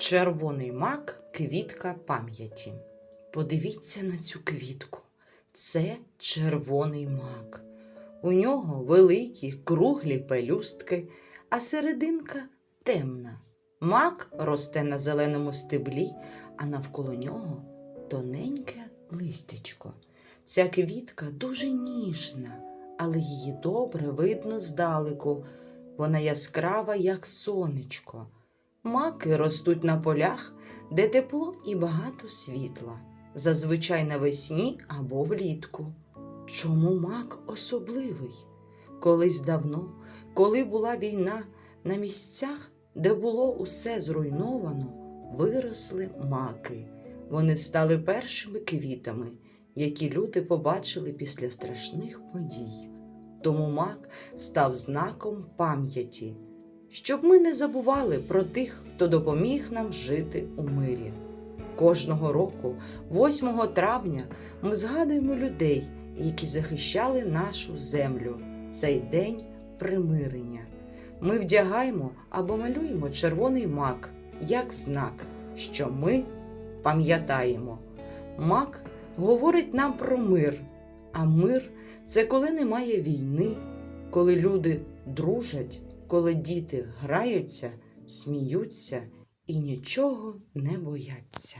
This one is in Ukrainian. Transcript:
Червоний мак квітка пам'яті. Подивіться на цю квітку. Це червоний мак. У нього великі круглі пелюстки, а серединка темна. Мак росте на зеленому стеблі, а навколо нього тоненьке листячко. Ця квітка дуже ніжна, але її добре видно здалеку. Вона яскрава, як сонечко. Маки ростуть на полях, де тепло і багато світла, зазвичай навесні або влітку. Чому мак особливий? Колись давно, коли була війна, на місцях, де було усе зруйновано, виросли маки. Вони стали першими квітами, які люди побачили після страшних подій. Тому мак став знаком пам'яті, щоб ми не забували про тих, хто допоміг нам жити у мирі. Кожного року, 8 травня, ми згадуємо людей, які захищали нашу землю. Цей день примирення. Ми вдягаємо або малюємо червоний мак як знак, що ми пам'ятаємо. Мак говорить нам про мир, а мир це коли немає війни, коли люди дружать, коли діти граються, сміються і нічого не бояться.